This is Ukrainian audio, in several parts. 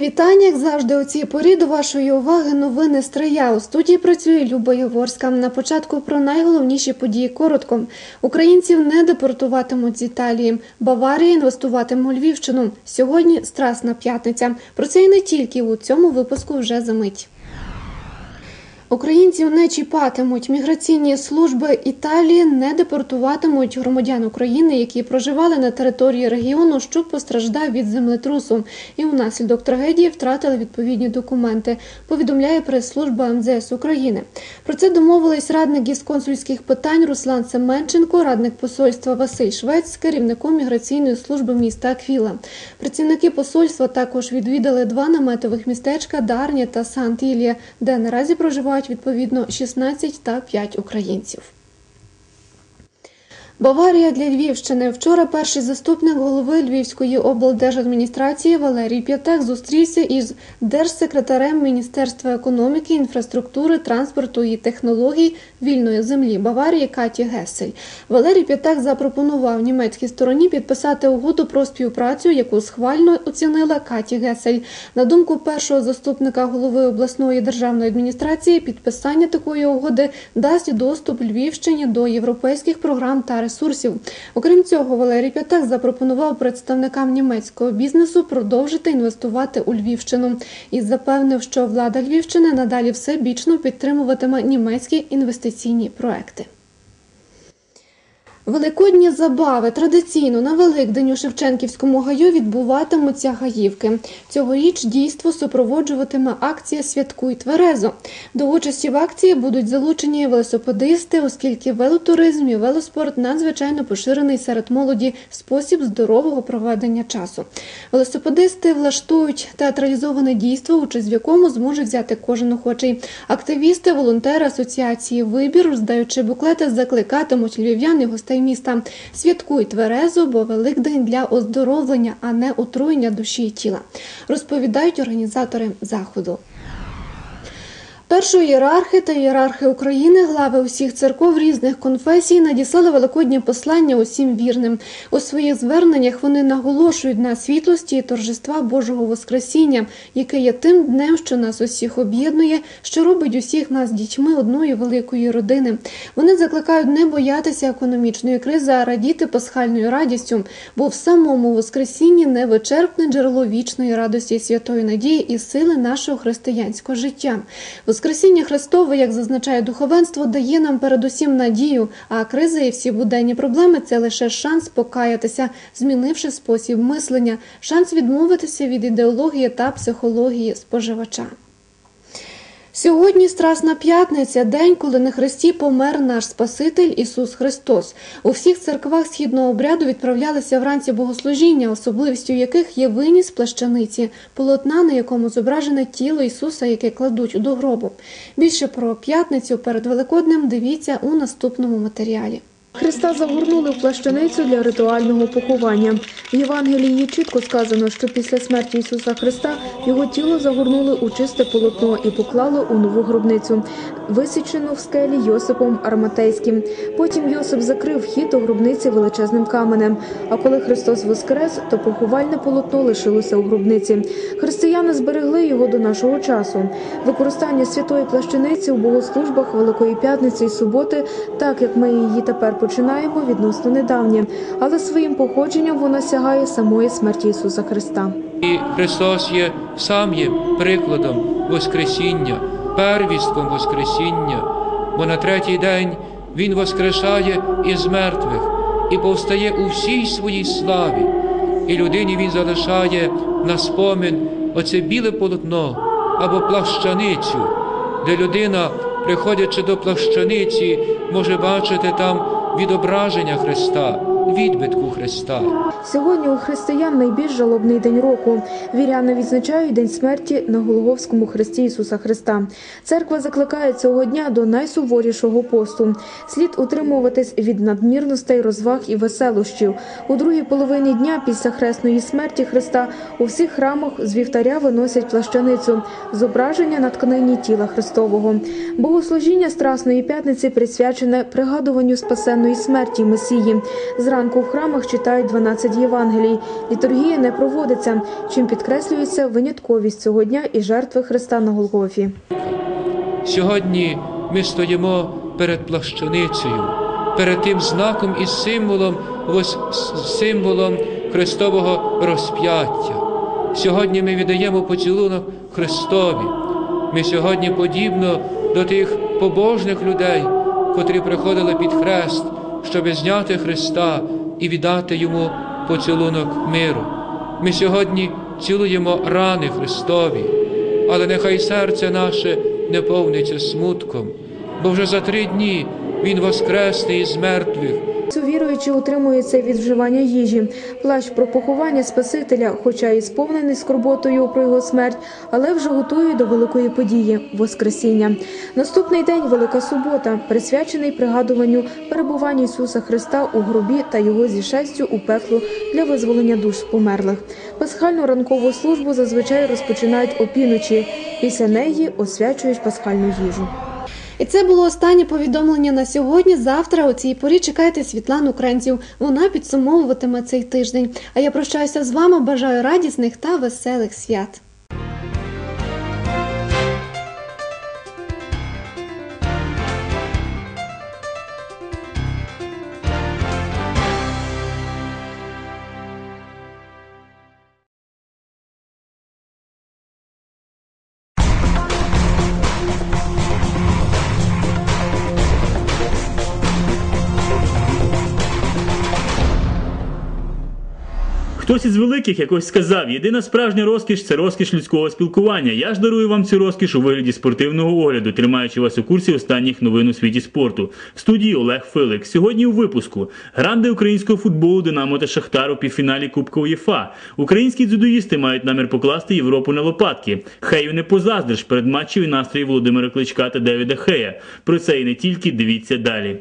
Вітання, як завжди, у цій порі до вашої уваги новини Стрия. У студії працює Люба Єворська. На початку про найголовніші події коротко. Українців не депортуватимуть з Італії. Баварія інвестуватиме у Львівщину. Сьогодні страсна п'ятниця. Про це і не тільки у цьому випуску вже за мить. Українців не чіпатимуть. Міграційні служби Італії не депортуватимуть громадян України, які проживали на території регіону, що постраждав від землетрусу, і унаслідок трагедії втратили відповідні документи. Повідомляє прес-служба МЗС України. Про це домовились радник із консульських питань Руслан Семенченко, радник посольства Василь Швець з керівником міграційної служби міста Аквіла. Працівники посольства також відвідали два наметових містечка Дарня та Сант-Ілія, де наразі проживають відповідно 16 та 5 українців. Баварія для Львівщини. Вчора перший заступник голови Львівської облдержадміністрації Валерій П'ятак зустрівся із держсекретарем Міністерства економіки, інфраструктури, транспорту і технологій вільної землі Баварії Каті Гесель. Валерій П'ятак запропонував німецькій стороні підписати угоду про співпрацю, яку схвально оцінила Каті Гесель. На думку першого заступника голови обласної державної адміністрації, підписання такої угоди дасть доступ Львівщині до європейських програм та ресурсів. Окрім цього, Валерій П'ятак запропонував представникам німецького бізнесу продовжити інвестувати у Львівщину і запевнив, що влада Львівщини надалі всебічно підтримуватиме німецькі інвестиційні проекти. Великодні забави традиційно на Великдень у Шевченківському гаю відбуватимуться гаївки. Цьогоріч дійство супроводжуватиме акція Святкуй тверезо. До участі в акції будуть залучені велосипедисти, оскільки велотуризм і велоспорт надзвичайно поширений серед молоді спосіб здорового проведення часу. Велосипедисти влаштують театралізоване дійство, участь в якому зможе взяти кожен охочий. Активісти, волонтери асоціації Вибір, роздаючи буклети, закликатимуть львів'ян і гостей міста. Святкуй тверезо, бо Великдень для оздоровлення, а не отруєння душі і тіла, розповідають організатори заходу. Першоєрархи та ієрархи України, глави усіх церков різних конфесій надіслали великодні послання усім вірним. У своїх зверненнях вони наголошують на світлості і торжества Божого Воскресіння, яке є тим днем, що нас усіх об'єднує, що робить усіх нас дітьми одної великої родини. Вони закликають не боятися економічної кризи, а радіти пасхальною радістю, бо в самому Воскресінні невичерпне джерело вічної радості, святої надії і сили нашого християнського життя. Воскресіння Христове, як зазначає духовенство, дає нам передусім надію, а кризи і всі буденні проблеми це лише шанс покаятися, змінивши спосіб мислення, шанс відмовитися від ідеології та психології споживача. Сьогодні Страсна п'ятниця, день, коли на Христі помер наш Спаситель Ісус Христос. У всіх церквах східного обряду відправлялися вранці богослужіння, особливістю яких є виніс плащаниці, полотна, на якому зображене тіло Ісуса, яке кладуть до гробу. Більше про п'ятницю перед Великоднем дивіться у наступному матеріалі. Христа загорнули в плащаницю для ритуального поховання. В Євангелії чітко сказано, що після смерті Ісуса Христа його тіло загорнули у чисте полотно і поклали у нову гробницю, висічену в скелі Йосипом Арматейським. Потім Йосип закрив вхід у гробниці величезним каменем. А коли Христос воскрес, то поховальне полотно лишилося у гробниці. Християни зберегли його до нашого часу. Використання святої плащаниці у богослужбах Великої П'ятниці і суботи, так як ми її тепер починаємо, відносно недавнє, але своїм походженням вона сягає самої смерті Ісуса Христа. І Христос є сам є прикладом Воскресіння, первістком Воскресіння, бо на третій день Він воскрешає із мертвих і повстає у всій своїй славі, і людині Він залишає на спомин оце біле полотно або плащаницю, де людина, приходячи до плащаниці, може бачити там відображення Христа, відбитку Христа. Сьогодні у християн найбільш жалобний день року. Віряни відзначають день смерті на Голговському хресті Ісуса Христа. Церква закликає цього дня до найсуворішого посту. Слід утримуватись від надмірностей, розваг і веселощів. У другій половині дня після хресної смерті Христа у всіх храмах з вівтаря виносять плащаницю, зображення на тканині тіла Христового. Богослужіння Страсної п'ятниці присвячене пригадуванню спасенної смерті Месії. Зранку Зранку в храмах читають 12 Євангелій. Літургія не проводиться, чим підкреслюється винятковість цього дня і жертви Христа на Голгофі. Сьогодні ми стоїмо перед плащаницею, перед тим знаком і символом, ось символом Христового розп'яття. Сьогодні ми віддаємо поцілунок Христові. Ми сьогодні подібно до тих побожних людей, котрі приходили під хрест, щоб зняти Христа і віддати йому поцілунок миру. Ми сьогодні цілуємо рани Христові, але нехай серце наше не повниться смутком, бо вже за три дні Він воскресний із мертвих. Віруючі утримуються від вживання їжі. Плащ про поховання Спасителя, хоча і сповнений скорботою про його смерть, але вже готує до великої події Воскресіння. Наступний день Велика Субота, присвячений пригадуванню перебування Ісуса Христа у гробі та його зішестю у пекло для визволення душ померлих. Пасхальну ранкову службу зазвичай розпочинають опівночі. Після неї освячують пасхальну їжу. І це було останнє повідомлення на сьогодні. Завтра у цій порі чекайте Світлану Кренців. Вона підсумовуватиме цей тиждень. А я прощаюся з вами. Бажаю радісних та веселих свят. Хтось із великих якось сказав: єдина справжня розкіш це розкіш людського спілкування. Я ж дарую вам цю розкіш у вигляді спортивного огляду, тримаючи вас у курсі останніх новин у світі спорту. В студії Олег Филик. Сьогодні у випуску гранди українського футболу Динамо та Шахтар у півфіналі Кубка УЄФА. Українські дзюдоїсти мають намір покласти Європу на лопатки. Хею не позаздриш перед матчів і настрої Володимира Кличка та Девіда Хея. Про це і не тільки дивіться далі.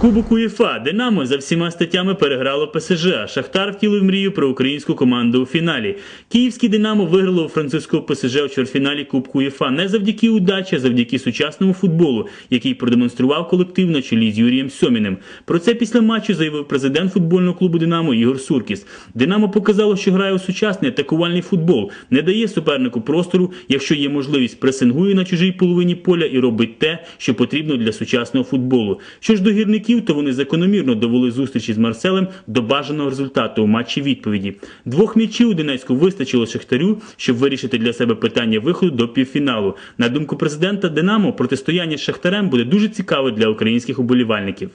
Кубок УЄФА. Динамо за всіма статтями переграло ПСЖ. а Шахтар втілив мрію про українську команду у фіналі. Київське Динамо виграло у французького ПСЖ у чвертьфіналі Кубку УЄФА не завдяки удачі, а завдяки сучасному футболу, який продемонстрував колектив на чолі з Юрієм Сьоміним. Про це після матчу заявив президент футбольного клубу Динамо Ігор Суркіс. Динамо показало, що грає у сучасний атакувальний футбол, не дає супернику простору, якщо є можливість, пресингує на чужій половині поля і робить те, що потрібно для сучасного футболу. Що ж до гірників, то вони закономірно довели зустрічі з Марселем до бажаного результату у матчі відповіді. Двох м'ячів у Донецьку вистачило Шахтарю, щоб вирішити для себе питання виходу до півфіналу. На думку президента Динамо, протистояння з Шахтарем буде дуже цікаве для українських уболівальників.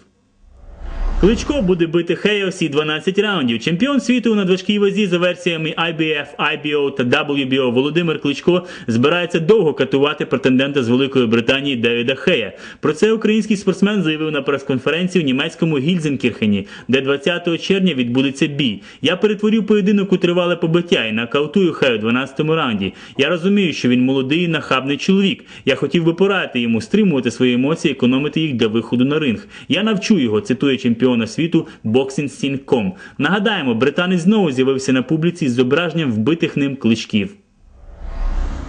Кличко буде бити Хея всі 12 раундів. Чемпіон світу на важкій вазі за версіями IBF, IBO та WBO Володимир Кличко збирається довго катувати претендента з Великої Британії Девіда Хея. Про це український спортсмен заявив на прес-конференції в німецькому Гільзенкірхені, де 20 червня відбудеться бій. Я перетворю поєдинок у тривале побиття і нокаутую Хея у 12-му раунді. Я розумію, що він молодий і нахабний чоловік. Я хотів би порадити йому стримувати свої емоції, економити їх для виходу на ринг. Я навчу його, цитує чемпіона світу Boxing.com. Нагадаємо, британець знову з'явився на публіці з зображенням вбитих ним кличків.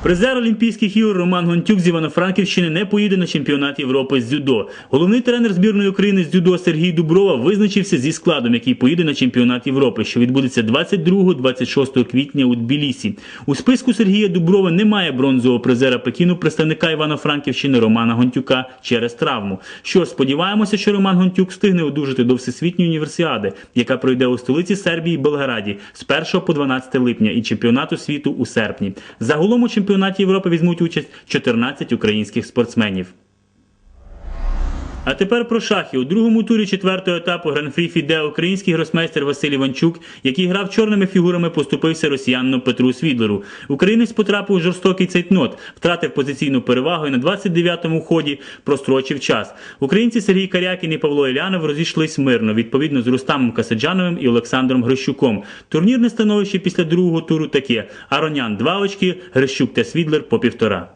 Призер Олімпійських ігор Роман Гонтюк з Івано-Франківщини не поїде на чемпіонат Європи з дзюдо. Головний тренер збірної України з дзюдо Сергій Дуброва визначився зі складом, який поїде на чемпіонат Європи, що відбудеться 22-26 квітня у Тбілісі. У списку Сергія Дуброва немає бронзового призера Пекіну, представника Івано-Франківщини Романа Гонтюка через травму. Що сподіваємося, що Роман Гонтюк встигне одужати до всесвітньої універсіади, яка пройде у столиці Сербії Белграді з 1 по 12 липня і чемпіонату світу у серпні. Загалом у чемпіонаті Європи візьмуть участь 14 українських спортсменів. А тепер про шахи. У другому турі четвертого етапу гран-фрі Фіде український гросмейстер Василь Іванчук, який грав чорними фігурами, поступився росіянину Петру Свідлеру. Українець потрапив у жорстокий цейтнот, втратив позиційну перевагу і на 29-му ході прострочив час. Українці Сергій Карякін і Павло Ілянов розійшлись мирно, відповідно з Рустамом Касаджановим і Олександром Грищуком. Турнірне становище після другого туру таке: Аронян 2 очки, Грищук та Свідлер по півтора.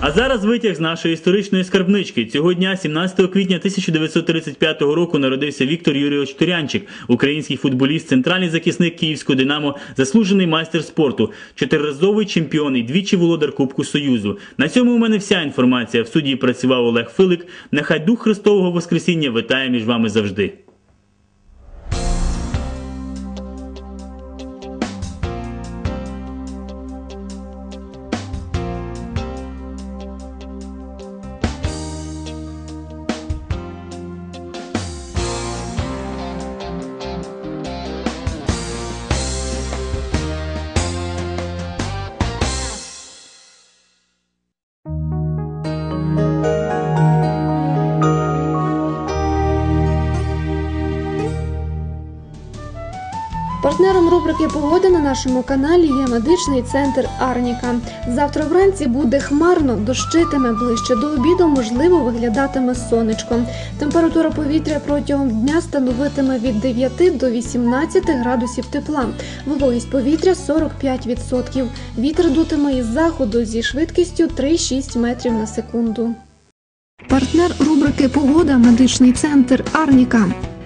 А зараз витяг з нашої історичної скарбнички. Цього дня, 17 квітня 1935 року, народився Віктор Юрійович Турянчик, український футболіст, центральний захисник Київського Динамо, заслужений майстер спорту, чотириразовий чемпіон і двічі володар Кубку Союзу. На цьому у мене вся інформація. В студії працював Олег Филик. Нехай дух Христового Воскресіння витає між вами завжди. Рубрики Погода на нашому каналі є медичний центр Арніка. Завтра вранці буде хмарно, дощитиме ближче до обіду, можливо, виглядатиме сонечко. Температура повітря протягом дня становитиме від 9 до 18 градусів тепла. Вологість повітря 45%. Вітер дутиме із заходу зі швидкістю 3-6 метрів на секунду. Партнер рубрики Погода медичний центр Арніка.